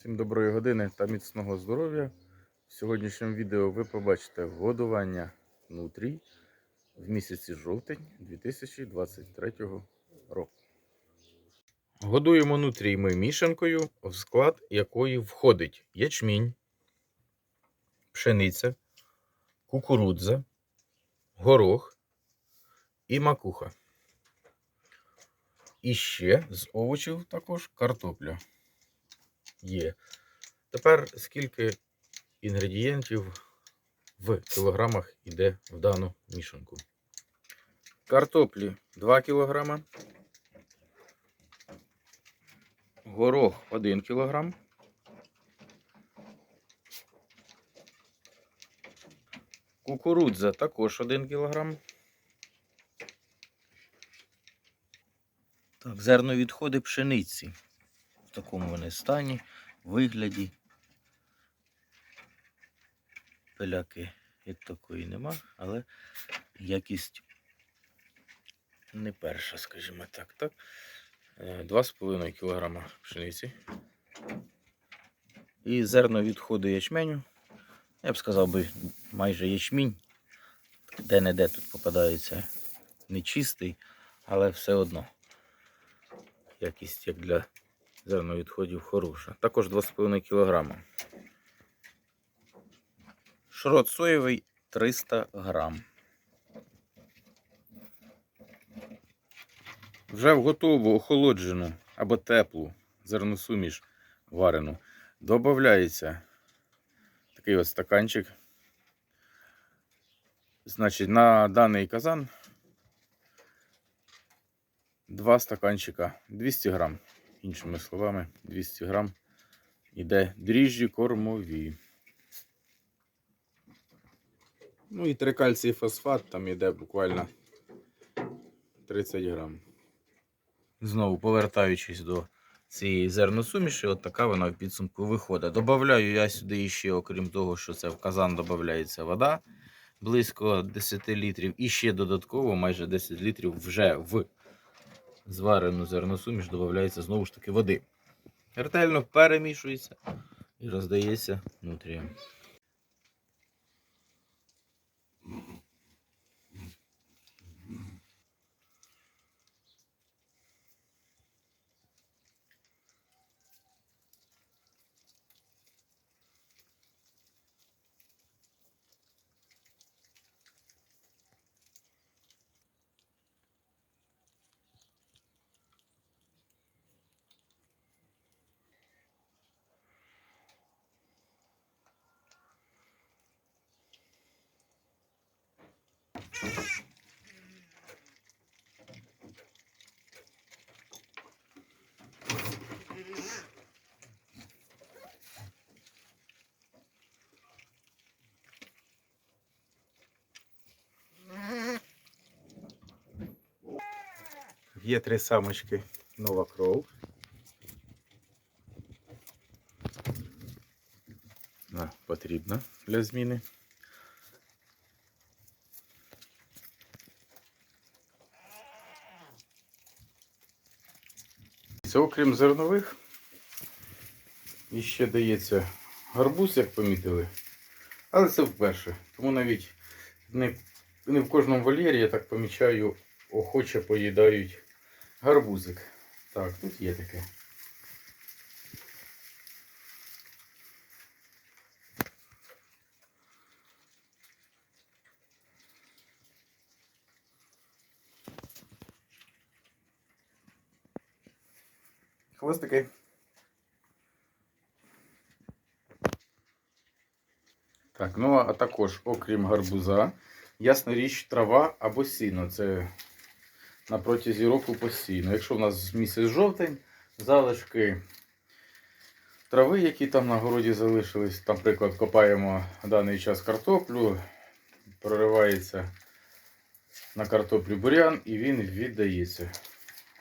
Всім доброї години та міцного здоров'я. В сьогоднішньому відео ви побачите годування нутрій в місяці жовтень 2023 року. Годуємо нутрій ми мішанкою, в склад якої входить ячмінь, пшениця, кукурудза, горох і макуха. І ще з овочів також картопля є. Тепер скільки інгредієнтів в кілограмах йде в дану мішанку? Картоплі 2 кг. Горох 1 кг. Кукурудза також 1 кг. Так, зерновідходи пшениці. В такому вони стані, вигляді. Пиляки як такої нема, але якість не перша, скажімо так. так. Е, 2,5 кг пшениці. І зерно відходу ячменю. Я б сказав би, майже ячмінь. Де-не-де тут попадається нечистий, але все одно. Якість як для зерновідходів хороша. Також 2,5 кг. Шрот соєвий 300 грам. Вже в готову охолоджену або теплу зерносуміш варену додається такий ось стаканчик. Значить, на даний казан 2 стаканчика 200 грам. Іншими словами, 200 грам іде дріжджі кормові. Ну і трикальцій фосфат там іде буквально 30 грам. Знову повертаючись до цієї зерносуміші, от така вона в підсумку виходить. Добавляю я сюди ще, окрім того, що це в казан додається вода близько 10 літрів. І ще додатково майже 10 літрів вже в зварену зерносуміш додається знову ж таки води. Ретельно перемішується і роздається нутріям. Є три самочки нова кров. На, потрібна для зміни. Це окрім зернових. І ще дається гарбуз, як помітили. Але це вперше. Тому навіть не, не в кожному вольєрі, я так помічаю, охоче поїдають гарбузик. Так, тут є таке. Хвостики. Так, ну а також, окрім гарбуза, ясна річ, трава або сіно. Це на протязі року постійно. Якщо в нас місяць жовтень, залишки трави, які там на городі залишились, наприклад, копаємо даний час картоплю, проривається на картоплю бурян і він віддається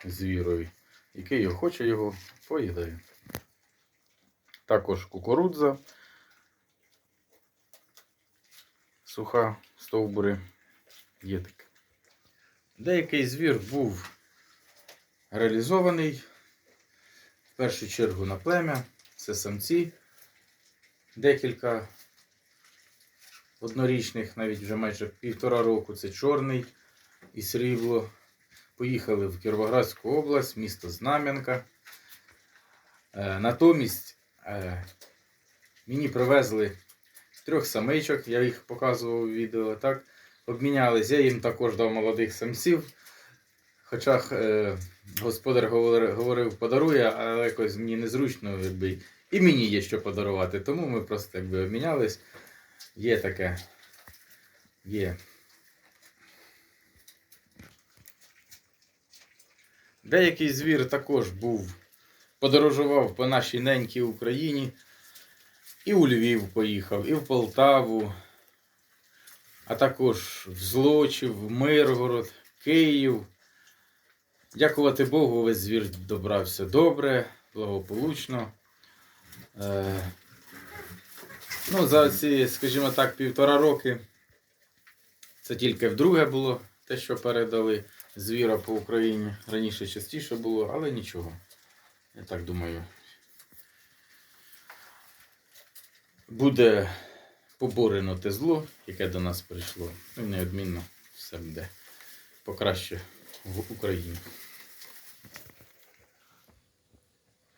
звірові, який його хоче, його поїдає. Також кукурудза, суха стовбури є таке. Деякий звір був реалізований в першу чергу на плем'я. Це самці. Декілька однорічних, навіть вже майже півтора року. Це чорний і срібло. Поїхали в Кіровоградську область, місто Знам'янка. Е, натомість е, мені привезли трьох самичок, я їх показував у відео. Так? Обмінялись, я їм також дав молодих самців. Хоча е, господар говорив, подарує, але якось мені незручно, якби і мені є що подарувати. Тому ми просто якби обмінялись. Є таке. Є. Деякий звір також був, подорожував по нашій ненькій Україні. І у Львів поїхав, і в Полтаву, а також в Злочів, в Миргород, Київ. Дякувати Богу, весь звір добрався добре, благополучно. Е, ну, за ці, скажімо так, півтора роки це тільки вдруге було те, що передали звіра по Україні. Раніше частіше було, але нічого. Я так думаю. Буде поборено те зло, яке до нас прийшло. Ну і неодмінно все буде покраще в Україні.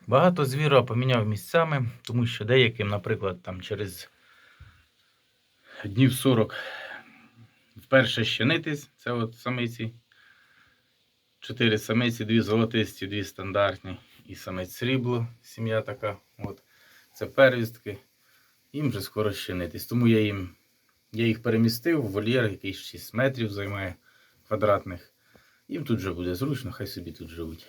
Багато звіра поміняв місцями, тому що деяким, наприклад, там через днів 40 вперше щенитись, це от самиці. Чотири самиці, дві золотисті, дві стандартні. І самець срібло, сім'я така. От. Це первістки. Їм вже скоро щенитись. Тому я їм я їх перемістив в вольєр, який 6 метрів займає квадратних. Їм тут вже буде зручно, хай собі тут живуть.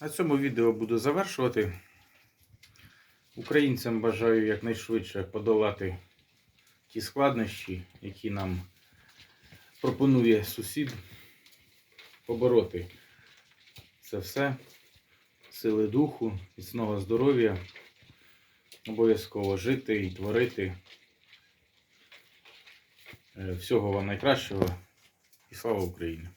На цьому відео буду завершувати. Українцям бажаю якнайшвидше подолати ті складнощі, які нам пропонує сусід, побороти це все, сили духу, міцного здоров'я, обов'язково жити і творити. Е, Всього вам найкращого і слава Україні!